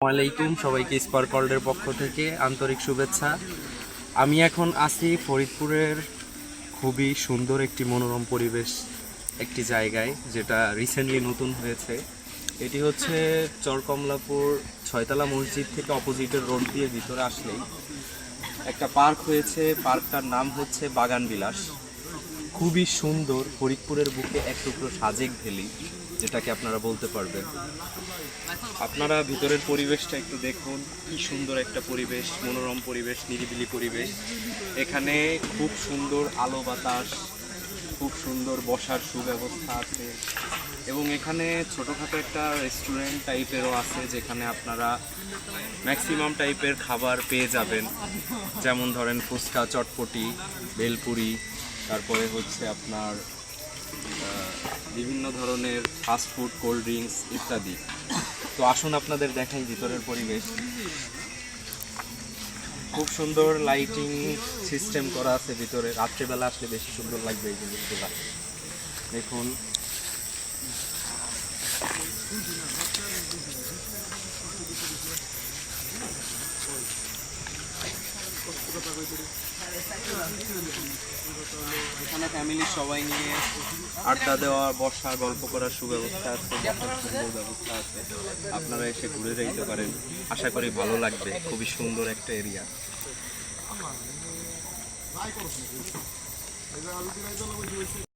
আলাইকুম সবাইকে স্পার্কল্ডের পক্ষ থেকে আন্তরিক শুভেচ্ছা। আমি এখন আছি ফরিদপুরের খুবই সুন্দর একটি মনোরম পরিবেশ, একটি জায়গায় যেটা রিসেন্টলি নতুন হয়েছে। এটি হচ্ছে চরকমলাপুর ছয়তলা মসজিদ থেকে অপোজিটের রোড দিয়ে ভিতরে আসলেই একটা পার্ক হয়েছে। পার্কটার নাম হচ্ছে বাগান বিলাস। খুবই সুন্দর ফরিদপুরের বুকে এক টুকরো সাজেক ভ্যালি যেটাকে আপনারা বলতে পারবেন। আপনারা ভিতরের পরিবেশটা একটু দেখুন, কি সুন্দর একটা পরিবেশ, মনোরম পরিবেশ, নিরিবিলি পরিবেশ। এখানে খুব সুন্দর আলো বাতাস, খুব সুন্দর বসার সুব্যবস্থা আছে। এবং এখানে ছোটোখাটো একটা রেস্টুরেন্ট টাইপেরও আছে, যেখানে আপনারা ম্যাক্সিমাম টাইপের খাবার পেয়ে যাবেন। যেমন ধরেন ফুচকা, চটপটি, বেলপুরি তারপরে হচ্ছে আপনার বিভিন্ন ধরনের ফাস্ট ফুড কোল্ড ড্রিঙ্কস ইত্যাদি। তো আসুন আপনাদের দেখাই ভিতরের পরিবেশ। খুব সুন্দর লাইটিং সিস্টেম করা আছে ভিতরে। রাত্রেবেলা আসলে বেশি সুন্দর লাগবে এই জিনিসগুলো। দেখুন। এখানে ফ্যামিলির সবাই নিয়ে আড্ডা দেওয়া বসার গল্প করার সুব্যবস্থা আছে সুন্দর ব্যবস্থা আছে। আপনারা এসে ঘুরে যাইতে পারেন। আশা করি ভালো লাগবে। খুবই সুন্দর একটা এরিয়া।